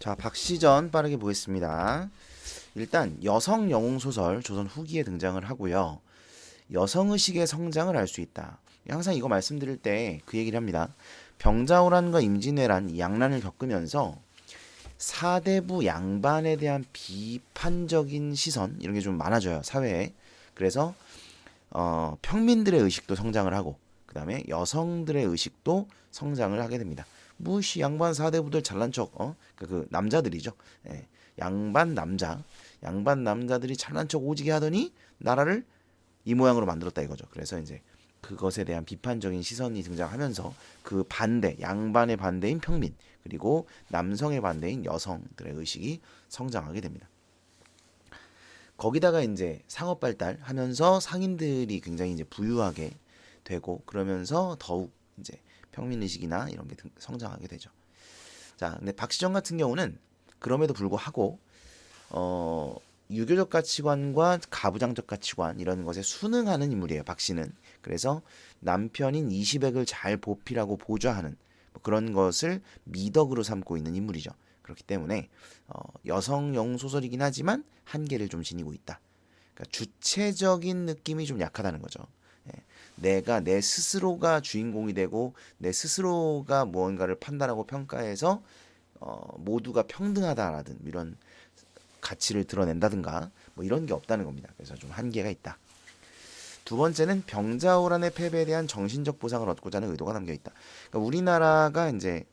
자, 박시전 빠르게 보겠습니다. 일단 여성 영웅 소설 조선 후기에 등장을 하고요. 여성 의식의 성장을 알 수 있다. 항상 이거 말씀드릴 때 그 얘기를 합니다. 병자호란과 임진왜란 양난을 겪으면서 사대부 양반에 대한 비판적인 시선 이런 게 좀 많아져요 사회에. 그래서 어, 평민들의 의식도 성장을 하고 그 다음에 여성들의 의식도 성장을 하게 됩니다. 무시 양반 사대부들 잘난 척, 어? 그, 그 남자들이죠. 예. 양반 남자, 양반 남자들이 잘난 척 오지게 하더니 나라를 이 모양으로 만들었다 이거죠. 그래서 이제 그것에 대한 비판적인 시선이 등장하면서 그 반대, 양반의 반대인 평민, 그리고 남성의 반대인 여성들의 의식이 성장하게 됩니다. 거기다가 이제 상업 발달하면서 상인들이 굉장히 이제 부유하게 되고 그러면서 더욱 이제 평민 의식이나 이런 게 등- 성장하게 되죠. 자, 근데 박시정 같은 경우는 그럼에도 불구하고 어 유교적 가치관과 가부장적 가치관 이런 것에 순응하는 인물이에요. 박 씨는 그래서 남편인 이시백을 잘 보필하고 보좌하는 뭐 그런 것을 미덕으로 삼고 있는 인물이죠. 그렇기 때문에 어, 여성 영 소설이긴 하지만 한계를 좀 지니고 있다. 그러니까 주체적인 느낌이 좀 약하다는 거죠. 예. 내가 내 스스로가 주인공이 되고 내 스스로가 무언가를 판단하고 평가해서 어, 모두가 평등하다라든 이런 가치를 드러낸다든가 뭐 이런 게 없다는 겁니다. 그래서 좀 한계가 있다. 두 번째는 병자호란의 패배에 대한 정신적 보상을 얻고자 하는 의도가 담겨 있다. 그러니까 우리나라가 이제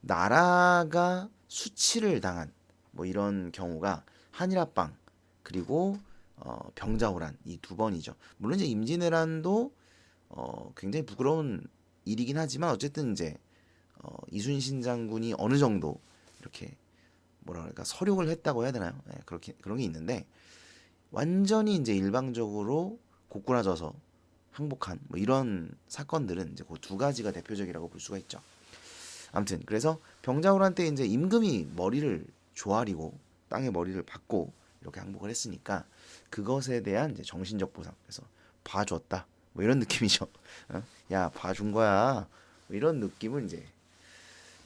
나라가 수치를 당한 뭐 이런 경우가 한일합방 그리고 어, 병자호란 이 두 번이죠. 물론 이제 임진왜란도 어, 굉장히 부끄러운 일이긴 하지만 어쨌든 이제 어, 이순신 장군이 어느 정도 이렇게 뭐라 그럴까 서력을 했다고 해야 되나요? 네, 그렇게 그런 게 있는데 완전히 이제 일방적으로 고꾸라져서 항복한 뭐 이런 사건들은 이제 그 두 가지가 대표적이라고 볼 수가 있죠. 아무튼 그래서 병자호란 때 이제 임금이 머리를 조아리고 땅에 머리를 박고 이렇게 항복을 했으니까 그것에 대한 이제 정신적 보상 그래서 봐줬다 뭐 이런 느낌이죠. 어? 야 봐준 거야 뭐 이런 느낌을 이제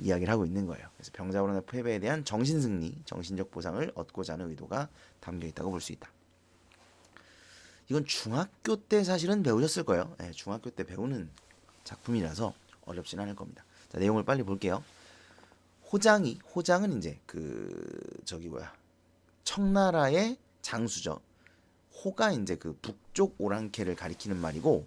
이야기를 하고 있는 거예요. 그래서 병자호란의 패배에 대한 정신 승리, 정신적 보상을 얻고자 하는 의도가 담겨 있다고 볼 수 있다. 이건 중학교 때 사실은 배우셨을 거예요. 네, 중학교 때 배우는 작품이라서 어렵진 않을 겁니다. 자, 내용을 빨리 볼게요. 호장이 호장은 이제 그 저기 뭐야 청나라의 장수죠. 호가 이제 그 북쪽 오랑캐를 가리키는 말이고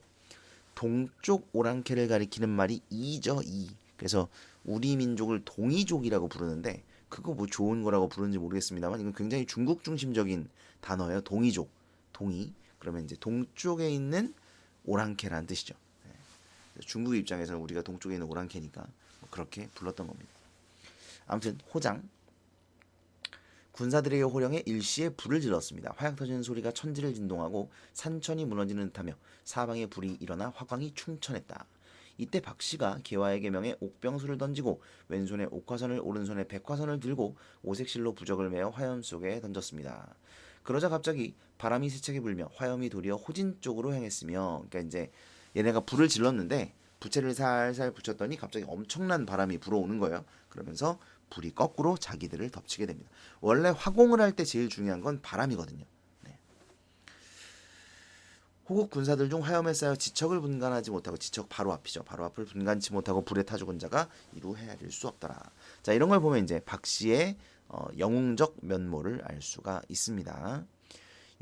동쪽 오랑캐를 가리키는 말이 이죠 이. 그래서 우리 민족을 동이족이라고 부르는데 그거 뭐 좋은 거라고 부르는지 모르겠습니다만 이건 굉장히 중국 중심적인 단어예요. 동이족, 동이. 그러면 이제 동쪽에 있는 오랑캐라는 뜻이죠. 네. 중국 입장에서는 우리가 동쪽에 있는 오랑캐니까 뭐 그렇게 불렀던 겁니다. 아무튼 호장 군사들에게 호령해 일시에 불을 질렀습니다. 화약 터지는 소리가 천지를 진동하고 산천이 무너지는 듯하며 사방에 불이 일어나 화광이 충천했다. 이때 박 씨가 개화에게 명해 옥병수를 던지고 왼손에 옥화선을 오른손에 백화선을 들고 오색실로 부적을 메어 화염 속에 던졌습니다. 그러자 갑자기 바람이 세차게 불며 화염이 도리어 호진 쪽으로 향했으며 그러니까 이제 얘네가 불을 질렀는데 부채를 살살 붙였더니 갑자기 엄청난 바람이 불어오는 거예요. 그러면서 불이 거꾸로 자기들을 덮치게 됩니다. 원래 화공을 할 때 제일 중요한 건 바람이거든요. 네. 호국 군사들 중 화염에 쌓여 지척을 분간하지 못하고 지척 바로 앞이죠. 바로 앞을 분간치 못하고 불에 타 죽은 자가 이루 헤아릴 수 없더라. 자 이런 걸 보면 이제 박 씨의 어, 영웅적 면모를 알 수가 있습니다.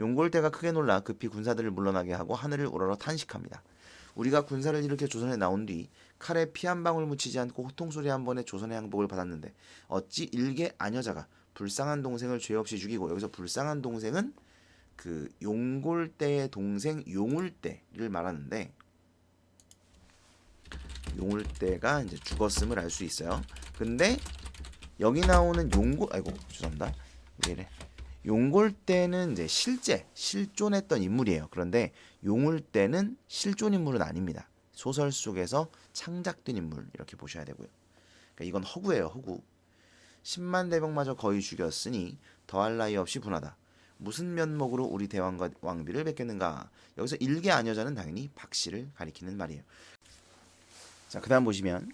용골대가 크게 놀라 급히 군사들을 물러나게 하고 하늘을 우러러 탄식합니다. 우리가 군사를 일으켜 조선에 나온 뒤 칼에 피 한 방울 묻히지 않고 호통 소리 한 번에 조선의 항복을 받았는데 어찌 일개 아녀자가 불쌍한 동생을 죄 없이 죽이고 여기서 불쌍한 동생은 그 용골대의 동생 용울대를 말하는데 용울대가 이제 죽었음을 알 수 있어요. 근데 여기 나오는 용골 아이고 죄송합니다. 왜 이래? 용골대는 이제 실제 실존했던 인물이에요. 그런데 용울대는 실존 인물은 아닙니다. 소설 속에서 창작된 인물 이렇게 보셔야 되고요. 그러니까 이건 허구예요, 허구. 10만 대병마저 거의 죽였으니 더할 나위 없이 분하다. 무슨 면목으로 우리 대왕과 왕비를 뵙겠는가? 여기서 일개 아녀자는 당연히 박 씨를 가리키는 말이에요. 자, 그다음 보시면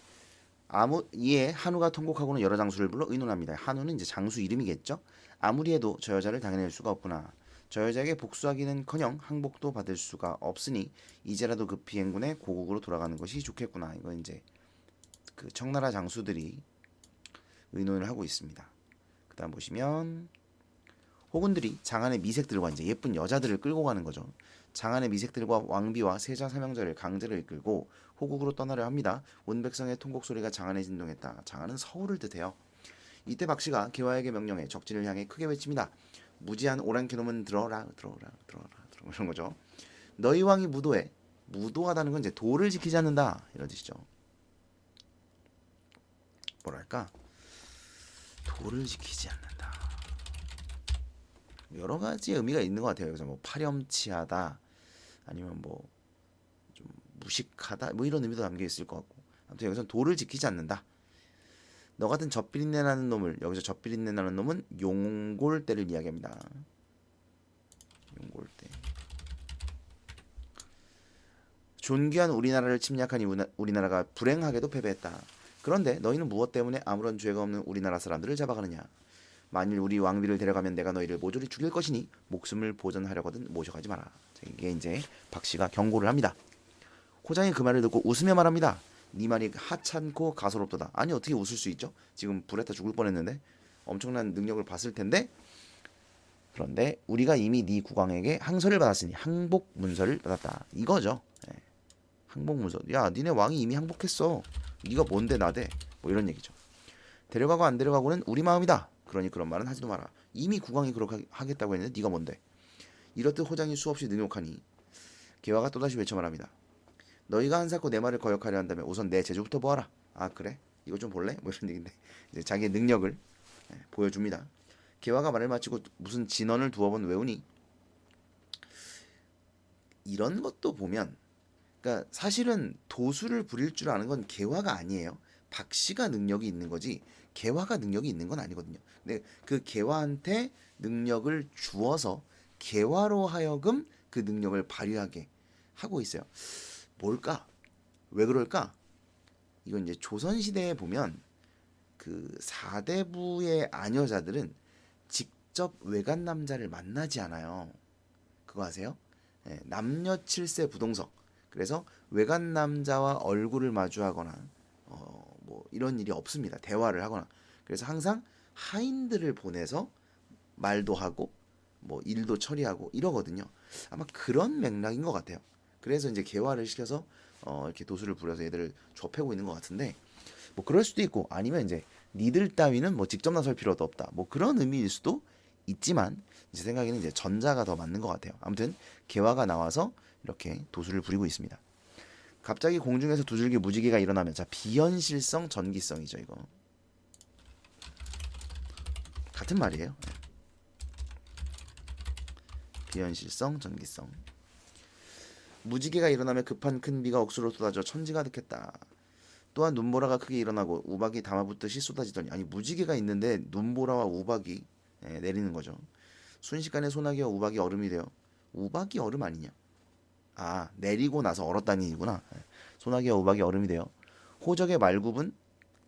아무 이에 한우가 통곡하고는 여러 장수를 불러 의논합니다. 한우는 이제 장수 이름이겠죠. 아무리 해도 저 여자를 당해낼 수가 없구나. 저 여자에게 복수하기는커녕 항복도 받을 수가 없으니 이제라도 급히 행군해 고국으로 돌아가는 것이 좋겠구나. 이건 이제 그 청나라 장수들이 의논을 하고 있습니다. 그다음 보시면 호군들이 장안의 미색들과 이제 예쁜 여자들을 끌고 가는 거죠. 장안의 미색들과 왕비와 세자 사명자를 강제로 이끌고 호국으로 떠나려 합니다. 온 백성의 통곡 소리가 장안에 진동했다. 장안은 서울을 뜻해요. 이때 박씨가 개화에게 명령해 적진을 향해 크게 외칩니다. 무지한 오랑캐놈은 들어라 들어라 들어라 들어 이런 거죠. 너희 왕이 무도해 무도하다는 건 이제 도를 지키지 않는다 이런 뜻이죠. 뭐랄까 도를 지키지 않는다. 여러 가지 의미가 있는 것 같아요. 여기서 뭐 파렴치하다 아니면 뭐 좀 무식하다 뭐 이런 의미도 담겨 있을 것 같고 아무튼 여기서 도를 지키지 않는다. 너 같은 젖비린내 나는 놈을 여기서 젖비린내 나는 놈은 용골대를 이야기합니다. 용골대. 존귀한 우리나라를 침략한 이 우리나라가 불행하게도 패배했다. 그런데 너희는 무엇 때문에 아무런 죄가 없는 우리나라 사람들을 잡아가느냐? 만일 우리 왕비를 데려가면 내가 너희를 모조리 죽일 것이니 목숨을 보전하려거든 모셔가지 마라. 자, 이게 이제 박 씨가 경고를 합니다. 호장이 그 말을 듣고 웃으며 말합니다. 네 말이 하찮고 가소롭도다. 아니 어떻게 웃을 수 있죠? 지금 불에 타 죽을 뻔했는데 엄청난 능력을 봤을 텐데 그런데 우리가 이미 네 국왕에게 항서를 받았으니 항복 문서를 받았다. 이거죠. 예. 항복 문서. 야, 니네 왕이 이미 항복했어. 네가 뭔데 나대? 뭐 이런 얘기죠. 데려가고 안 데려가고는 우리 마음이다. 그러니 그런 말은 하지도 마라. 이미 국왕이 그렇게 하겠다고 했는데 네가 뭔데? 이렇듯 호장이 수없이 능욕하니 개화가 또다시 외쳐 말합니다. 너희가 한사코 내 말을 거역하려 한다면 우선 내 제주부터 보아라. 아 그래? 이거 좀 볼래? 뭐 이런 얘기인데 이제 자기의 능력을 예, 보여줍니다. 개화가 말을 마치고 무슨 진언을 두어 번 외우니 이런 것도 보면 그러니까 사실은 도수를 부릴 줄 아는 건 개화가 아니에요. 박씨가 능력이 있는 거지 개화가 능력이 있는 건 아니거든요. 근데 그 개화한테 능력을 주어서 개화로 하여금 그 능력을 발휘하게 하고 있어요. 뭘까? 왜 그럴까? 이건 이제 조선 시대에 보면 그 사대부의 아녀자들은 직접 외간 남자를 만나지 않아요. 그거 아세요? 예, 남녀 칠세 부동석. 그래서 외간 남자와 얼굴을 마주하거나 어, 뭐 이런 일이 없습니다. 대화를 하거나. 그래서 항상 하인들을 보내서 말도 하고 뭐 일도 처리하고 이러거든요. 아마 그런 맥락인 것 같아요. 그래서 이제 개화를 시켜서 어, 이렇게 도수를 부려서 얘들을 좁혀고 있는 것 같은데 뭐 그럴 수도 있고 아니면 이제 니들 따위는 뭐 직접 나설 필요도 없다. 뭐 그런 의미일 수도 있지만 제 생각에는 이제 전자가 더 맞는 것 같아요. 아무튼 개화가 나와서 이렇게 도수를 부리고 있습니다. 갑자기 공중에서 두 줄기 무지개가 일어나면 자 비현실성 전기성이죠 이거 같은 말이에요. 네. 비현실성 전기성 무지개가 일어나면 급한 큰 비가 억수로 쏟아져 천지가 득했다. 또한 눈보라가 크게 일어나고 우박이 담아붙듯이 쏟아지더니 아니 무지개가 있는데 눈보라와 우박이 예, 내리는 거죠. 순식간에 소나기와 우박이 얼음이 되어 우박이 얼음 아니냐? 아 내리고 나서 얼었다는 얘기구나. 예. 소나기와 우박이 얼음이 되어 호적의 말굽은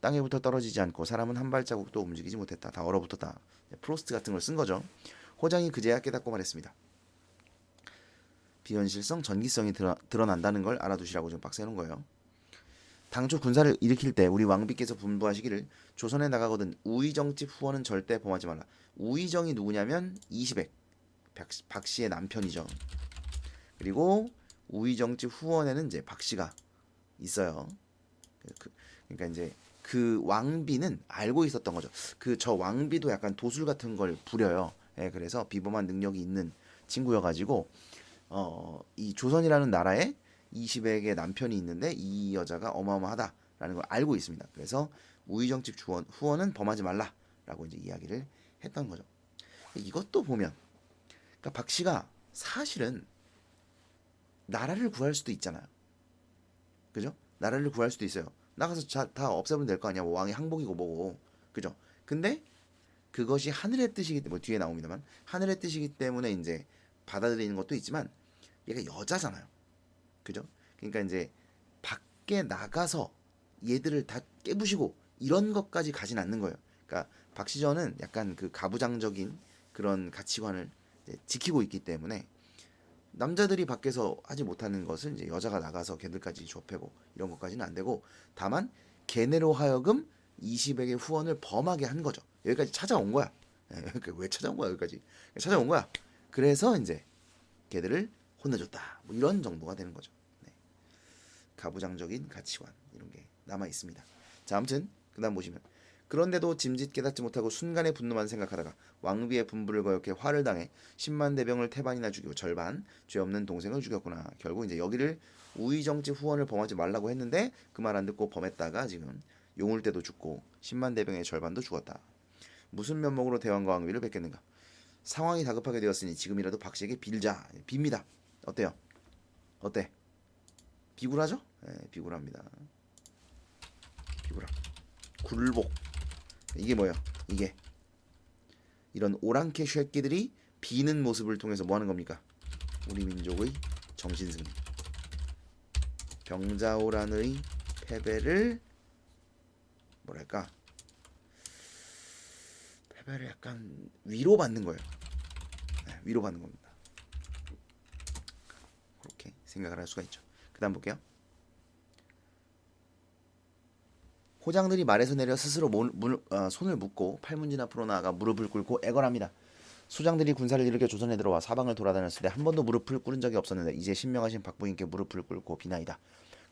땅에 붙어 떨어지지 않고 사람은 한 발자국도 움직이지 못했다. 다 얼어붙었다. 예, 프로스트 같은 걸 쓴 거죠. 호장이 그제야 깨닫고 말했습니다. 비현실성, 전기성이 드러, 드러난다는 걸 알아두시라고 지금 놓은 거예요. 당초 군사를 일으킬 때 우리 왕비께서 분부하시기를 조선에 나가거든 우의정집 후원은 절대 범하지 말라. 우의정이 누구냐면 이시백 박, 박 씨의 남편이죠. 그리고 우의정집 후원에는 이제 박 씨가 있어요. 그, 그러니까 이제 그 왕비는 알고 있었던 거죠. 그 저 왕비도 약간 도술 같은 걸 부려요. 예, 그래서 비범한 능력이 있는 친구여가지고 어, 이 조선이라는 나라에 이시백의 남편이 있는데 이 여자가 어마어마하다라는 걸 알고 있습니다. 그래서 우의정집 주원, 후원은 범하지 말라라고 이제 이야기를 했던 거죠. 이것도 보면, 그러니까 박 씨가 사실은 나라를 구할 수도 있잖아요. 그죠? 나라를 구할 수도 있어요. 나가서 자, 다 없애면 될 거 아니야. 뭐 왕이 항복이고 뭐고. 그죠? 근데 그것이 하늘의 뜻이기 때문에 뭐 뒤에 나옵니다만 하늘의 뜻이기 때문에 이제 받아들이는 것도 있지만 얘가 여자잖아요. 그죠? 그러니까 이제 밖에 나가서 얘들을 다 깨부시고 이런 것까지 가진 않는 거예요. 그러니까 박시전은 약간 그 가부장적인 그런 가치관을 지키고 있기 때문에 남자들이 밖에서 하지 못하는 것을 이제 여자가 나가서 걔들까지 좁히고 이런 것까지는 안 되고 다만 걔네로 하여금 20액의 후원을 범하게 한 거죠. 여기까지 찾아온 거야. 왜 찾아온 거야 여기까지? 찾아온 거야. 그래서 이제 걔들을 혼내줬다. 뭐 이런 정도가 되는 거죠. 네. 가부장적인 가치관 이런 게 남아 있습니다. 자, 아무튼 그다음 보시면 그런데도 짐짓 깨닫지 못하고 순간의 분노만 생각하다가 왕비의 분부를 거역해 화를 당해 10만 대병을 태반이나 죽이고 절반 죄 없는 동생을 죽였구나. 결국 이제 여기를 우의정치 후원을 범하지 말라고 했는데 그 말 안 듣고 범했다가 지금 용울 때도 죽고 10만 대병의 절반도 죽었다. 무슨 면목으로 대왕과 왕비를 뵙겠는가? 상황이 다급하게 되었으니 지금이라도 박씨에게 빌자. 빕니다. 어때요? 어때? 비굴하죠? 네, 비굴합니다. 비굴함. 굴복. 이게 뭐예요? 이게 이런 오랑캐 쉐끼들이 비는 모습을 통해서 뭐 하는 겁니까? 우리 민족의 정신승리. 병자호란의 패배를 뭐랄까? 패배를 약간 위로받는 거예요. 네, 위로받는 겁니다. 생각을 할 수가 있죠. 그 다음 볼게요. 호장들이 말에서 내려 스스로 문, 문, 어, 손을 묶고 팔문진 앞으로 나아가 무릎을 꿇고 애걸합니다. 소장들이 군사를 일으켜 조선에 들어와 사방을 돌아다녔을 때 한 번도 무릎을 꿇은 적이 없었는데 이제 신명하신 박부인께 무릎을 꿇고 비나이다.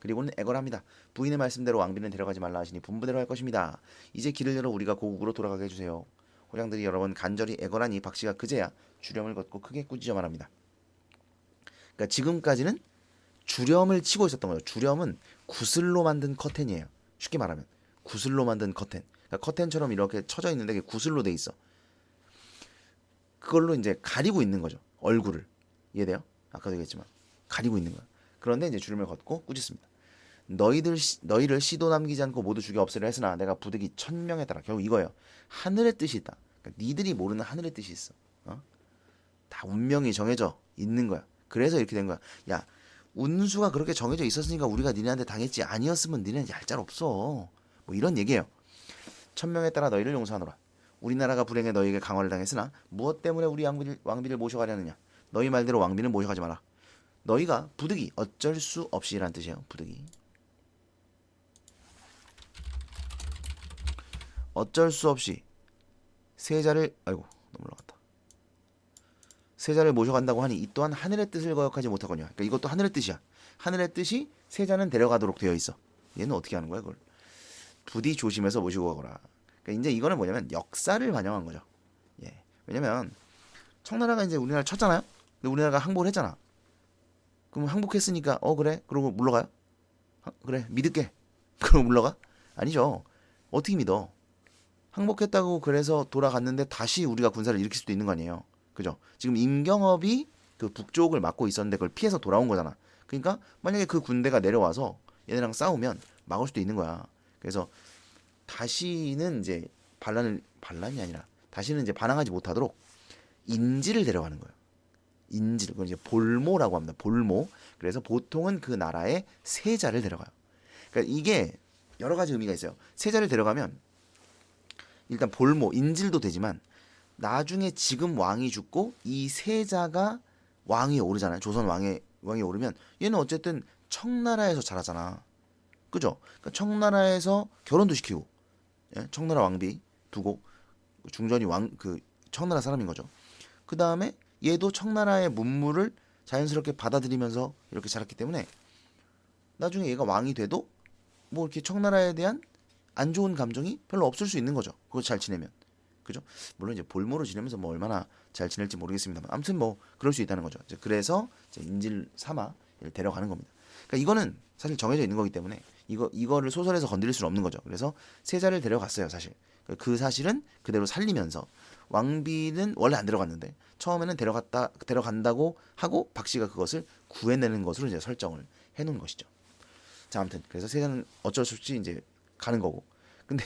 그리고는 애걸합니다. 부인의 말씀대로 왕비는 데려가지 말라 하시니 분부대로 할 것입니다. 이제 길을 열어 우리가 고국으로 돌아가게 해주세요. 호장들이 여러 번 간절히 애걸하니 박씨가 그제야 주령을 걷고 크게 꾸짖어 말합니다. 그러니까 지금까지는 주렴을 치고 있었던 거예요. 주렴은 구슬로 만든 커튼이에요. 쉽게 말하면 구슬로 만든 커튼. 그러니까 커튼처럼 이렇게 쳐져 있는데 그게 구슬로 돼 있어. 그걸로 이제 가리고 있는 거죠. 얼굴을. 이해돼요? 아까도 얘기했지만 가리고 있는 거야. 그런데 이제 주름을 걷고 꾸짖습니다. 너희들 시- 너희를 시도 남기지 않고 모두 죽여 없애려 했으나 내가 부득이 천 명에 따라 결국 이거예요. 하늘의 뜻이 있다. 그러니까 니들이 모르는 하늘의 뜻이 있어. 어? 다 운명이 정해져 있는 거야. 그래서 이렇게 된 거야. 야, 운수가 그렇게 정해져 있었으니까 우리가 니네한테 당했지 아니었으면 니네는 얄짤 없어. 뭐 이런 얘기예요. 천명에 따라 너희를 용서하노라. 우리나라가 불행해 너희에게 강화를 당했으나 무엇 때문에 우리 왕비를, 왕비를 모셔가려느냐? 너희 말대로 왕비는 모셔가지 마라. 너희가 부득이 어쩔 수 없이란 뜻이에요. 부득이. 어쩔 수 없이 세자를 아이고 너무 올라갔다. 세자를 모셔간다고 하니 이 또한 하늘의 뜻을 거역하지 못하거냐. 그러니까 이것도 하늘의 뜻이야. 하늘의 뜻이 세자는 데려가도록 되어 있어. 얘는 어떻게 하는 거야 그걸? 부디 조심해서 모시고 가거라. 그러니까 이제 이거는 뭐냐면 역사를 반영한 거죠. 예. 왜냐면 청나라가 이제 우리나라 를 쳤잖아요. 근데 우리나라가 항복을 했잖아. 그럼 항복했으니까 어 그래 그러고 물러가요? 아, 그래 믿을게. 그러고 물러가? 아니죠. 어떻게 믿어? 항복했다고 그래서 돌아갔는데 다시 우리가 군사를 일으킬 수도 있는 거 아니에요. 그죠? 지금 임경업이 그 북쪽을 막고 있었는데 그걸 피해서 돌아온 거잖아. 그러니까 만약에 그 군대가 내려와서 얘네랑 싸우면 막을 수도 있는 거야. 그래서 다시는 이제 반란을 반란이 아니라 다시는 이제 반항하지 못하도록 인지를 데려가는 거예요. 인지를 그걸 이제 볼모라고 합니다. 볼모. 그래서 보통은 그 나라의 세자를 데려가요. 그러니까 이게 여러 가지 의미가 있어요. 세자를 데려가면 일단 볼모 인질도 되지만 나중에 지금 왕이 죽고 이 세자가 왕위에 오르잖아요. 조선 왕에 왕에 오르면 얘는 어쨌든 청나라에서 자라잖아. 그죠? 그러니까 청나라에서 결혼도 시키고 예? 청나라 왕비 두고 중전이 왕 그 청나라 사람인 거죠. 그 다음에 얘도 청나라의 문물을 자연스럽게 받아들이면서 이렇게 자랐기 때문에 나중에 얘가 왕이 돼도 뭐 이렇게 청나라에 대한 안 좋은 감정이 별로 없을 수 있는 거죠. 그거 잘 지내면. 그죠? 물론 이제 볼모로 지내면서 뭐 얼마나 잘 지낼지 모르겠습니다만 아무튼 뭐 그럴 수 있다는 거죠. 그래서 이제 인질 삼아 데려가는 겁니다. 그러니까 이거는 사실 정해져 있는 거기 때문에 이거 이거를 소설에서 건드릴 수는 없는 거죠. 그래서 세자를 데려갔어요, 사실. 그 사실은 그대로 살리면서 왕비는 원래 안 데려갔는데 처음에는 데려갔다 데려간다고 하고 박 씨가 그것을 구해내는 것으로 이제 설정을 해놓은 것이죠. 자, 아무튼 그래서 세자는 어쩔 수 없이 이제 가는 거고. 근데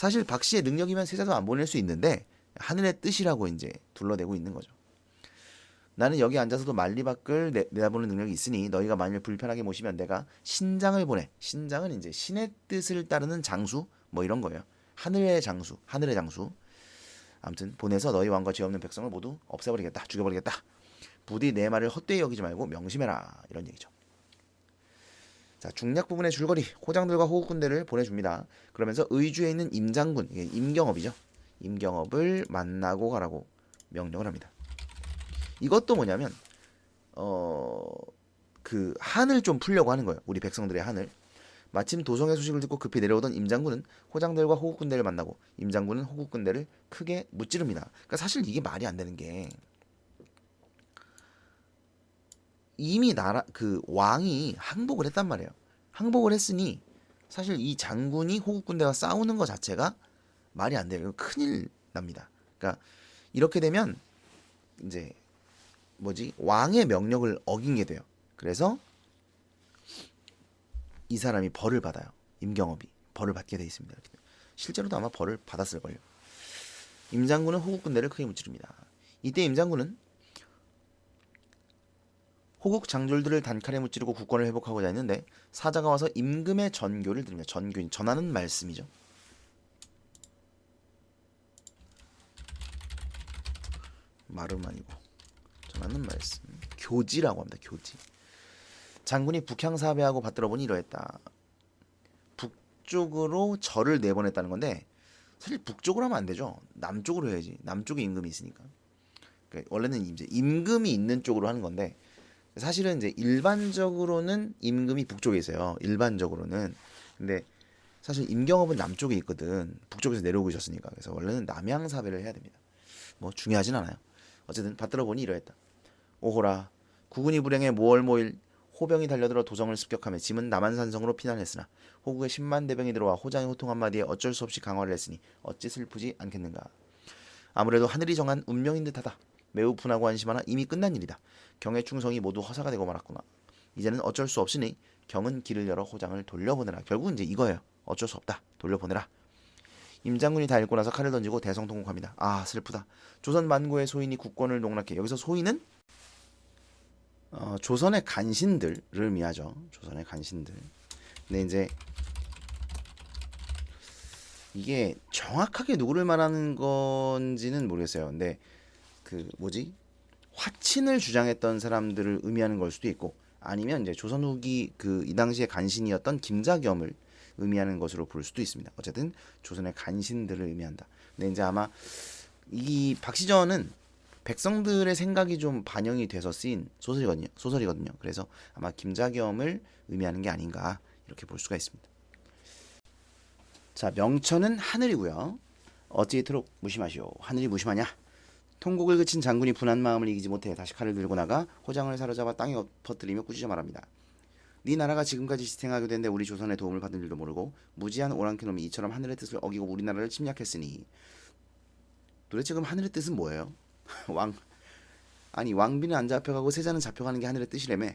사실 박 씨의 능력이면 세자도 안 보낼 수 있는데 하늘의 뜻이라고 이제 둘러대고 있는 거죠. 나는 여기 앉아서도 만리 밖을 내, 내다보는 능력이 있으니 너희가 만일 불편하게 모시면 내가 신장을 보내. 신장은 이제 신의 뜻을 따르는 장수 뭐 이런 거예요. 하늘의 장수, 하늘의 장수. 아무튼 보내서 너희 왕과 죄 없는 백성을 모두 없애버리겠다, 죽여버리겠다. 부디 내 말을 헛되이 여기지 말고 명심해라 이런 얘기죠. 자 중략 부분의 줄거리 호장들과 호국군대를 보내줍니다. 그러면서 의주에 있는 임장군 임경업이죠. 임경업을 만나고 가라고 명령을 합니다. 이것도 뭐냐면 어 그 한을 좀 풀려고 하는 거예요. 우리 백성들의 한을. 마침 도성의 소식을 듣고 급히 내려오던 임장군은 호장들과 호국군대를 만나고 임장군은 호국군대를 크게 무찌릅니다. 그러니까 사실 이게 말이 안 되는 게 이미 나라 그 왕이 항복을 했단 말이에요. 항복을 했으니 사실 이 장군이 호국 군대와 싸우는 것 자체가 말이 안 돼요. 큰일 납니다. 그러니까 이렇게 되면 이제 뭐지 왕의 명령을 어긴 게 돼요. 그래서 이 사람이 벌을 받아요. 임경업이 벌을 받게 돼 있습니다. 실제로도 아마 벌을 받았을 걸요. 임장군은 호국 군대를 크게 무찌릅니다. 이때 임장군은 호국 장졸들을 단칼에 무찌르고 국권을 회복하고자 했는데 사자가 와서 임금의 전교를 드립니다. 전교 전하는 말씀이죠. 말은 아니고 전하는 말씀 교지라고 합니다. 교지. 장군이 북향 사배하고 받들어 보니 이러했다. 북쪽으로 절을 내보냈다는 건데 사실 북쪽으로 하면 안 되죠. 남쪽으로 해야지. 남쪽에 임금이 있으니까. 그러니까 원래는 이제 임금이 있는 쪽으로 하는 건데 사실은 이제 일반적으로는 임금이 북쪽에 있어요. 일반적으로는. 근데 사실 임경업은 남쪽에 있거든. 북쪽에서 내려오고 있었으니까. 그래서 원래는 남향사배를 해야 됩니다. 뭐 중요하진 않아요. 어쨌든 받들어 보니 이러했다. 오호라 국군이 불행해 모월모일 호병이 달려들어 도성을 습격하며 짐은 남한산성으로 피난했으나 호국에 10만 대병이 들어와 호장의 호통 한마디에 어쩔 수 없이 강화를 했으니 어찌 슬프지 않겠는가. 아무래도 하늘이 정한 운명인 듯하다. 매우 분하고 안심하나 이미 끝난 일이다. 경의 충성이 모두 허사가 되고 말았구나. 이제는 어쩔 수 없으니 경은 길을 열어 호장을 돌려보내라. 결국은 이제 이거예요. 어쩔 수 없다. 돌려보내라. 임장군이 다 읽고 나서 칼을 던지고 대성통곡합니다. 아 슬프다. 조선 만고의 소인이 국권을 농락해. 여기서 소인은 어, 조선의 간신들을 의미하죠. 조선의 간신들. 근데 이제 이게 정확하게 누구를 말하는 건지는 모르겠어요. 근데 그 뭐지 화친을 주장했던 사람들을 의미하는 걸 수도 있고 아니면 이제 조선 후기 그 이 당시에 간신이었던 김자겸을 의미하는 것으로 볼 수도 있습니다. 어쨌든 조선의 간신들을 의미한다. 근데 이제 아마 이 박시전은 백성들의 생각이 좀 반영이 돼서 쓰인 소설이거든요. 소설이거든요. 그래서 아마 김자겸을 의미하는 게 아닌가 이렇게 볼 수가 있습니다. 자, 명천은 하늘이고요. 어찌이토록 무심하시오. 하늘이 무심하냐? 통곡을 그친 장군이 분한 마음을 이기지 못해 다시 칼을 들고 나가 호장을 사로잡아 땅에 엎어뜨리며 꾸짖어 말합니다. 네 나라가 지금까지 지탱하게 된데 우리 조선의 도움을 받은 줄도 모르고 무지한 오랑캐 놈이 이처럼 하늘의 뜻을 어기고 우리나라를 침략했으니 도대체 그럼 하늘의 뜻은 뭐예요? 왕 아니 왕비는 안 잡혀가고 세자는 잡혀가는 게 하늘의 뜻이라며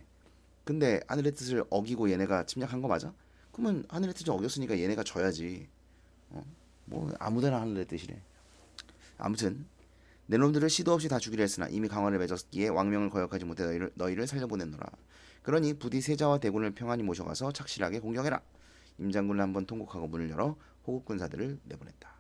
근데 하늘의 뜻을 어기고 얘네가 침략한 거 맞아? 그러면 하늘의 뜻을 어겼으니까 얘네가 져야지 어? 뭐 아무데나 하늘의 뜻이래 아무튼 내 놈들을 시도 없이 다 죽이려 했으나 이미 강화를 맺었기에 왕명을 거역하지 못해 너희를, 너희를 살려보냈노라. 그러니 부디 세자와 대군을 평안히 모셔가서 착실하게 공경해라. 임장군을 한번 통곡하고 문을 열어 호국 군사들을 내보냈다